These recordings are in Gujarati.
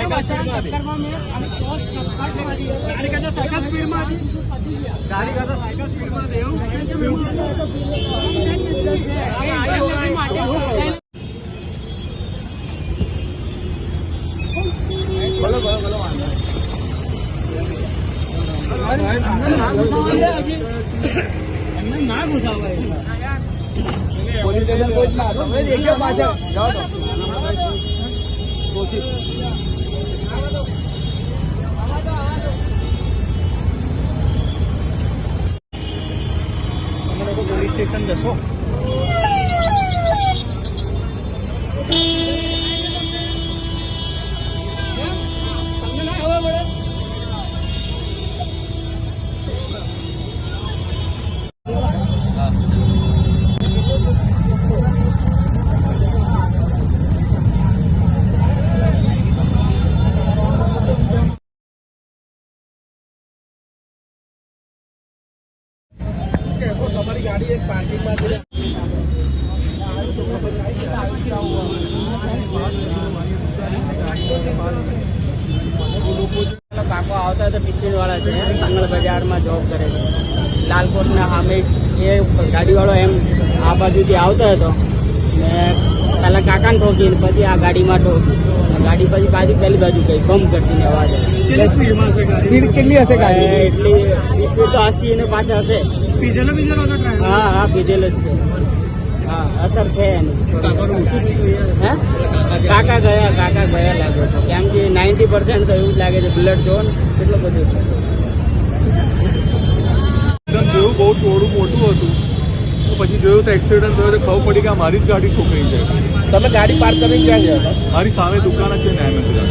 ગાડી કરતા સાયકલ સ્પીડમાં હતી. ગાડી કરતા સાયકલ સ્પીડમાં એવું? એમને ના ઘુસાવાય. પોલીસ સ્ટેશન કોઈ ના તમે દેખ્યો પાછળ જાઓ લોકો પોલીસ સ્ટેશન જશો તમારી ગાડી એક પાર્કિંગમાં છે. કાકો આવતા હતા પિક્ચર વાળા છે મંગળ બજારમાં જોબ કરે છે. લાલકોટના સામે એ ગાડીવાળો એમ આ બાજુથી આવતો હતો. ને પહેલાં કાકાને ઠોકીને પછી આ ગાડીમાં ઠોકી. ગાડી પછી પાછી પહેલી બાજુ ગઈ બમ કરતી અવાજ. કેટલી હશે ગાડી? એટલી તો આસી ને પાછા હશે. પીધેલો પીધેલો હતો હા હા પીધેલો જ છે. હા અસર છે એની. હે? કાકા ગયા કાકા ગયા લાગે છે. કેમ કે નાઇન્ટી પર્સન્ટ તો એવું જ લાગે છે બ્લડ જો ને કેટલું બધું છે. બહુ થોડું મોટું હતું. તો પછી જોયું તો એક્સિડન્ટ થયો તો ખબર પડી કે મારી જ ગાડી ઠોકરી છે. તમે ગાડી પાર્ક કરીને ક્યાં ગયા હતા? મારી સામે દુકાન છે ન્યાયમંદિર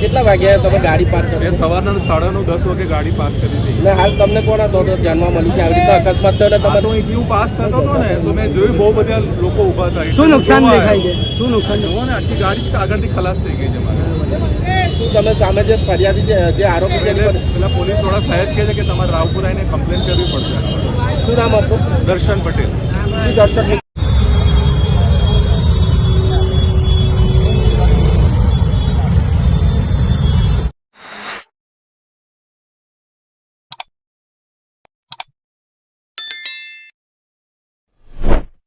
કેટલા વાગ્યા તમે ગાડી પાર્ક કરી સવારના સાડા નવ દસ વાગે ગાડી પાર્ક કરી હતી. ને હાલ તમને કોણ હતો? તો જાણવા મળ્યું કે આવી રીતે અકસ્માત થયો તમે તો હું પાસ થતો હતો ને તો મેં જોયું બહુ બધા લોકો ઊભા થાય શું નુકસાન દેખાય છે? શું નુકસાન જુઓ ને આખી ગાડી જ આગળથી ખલાસ થઈ ગઈ છે મારે. શું તમે સામે જે ફરિયાદી છે જે આરોપી છે પેલા પોલીસવાળા સાહેબ કહે છે કે તમારે રાવપુર આવીને કમ્પ્લેન કરવી પડશે. શું નામ હતું દર્શન પટેલ. શું દર્શક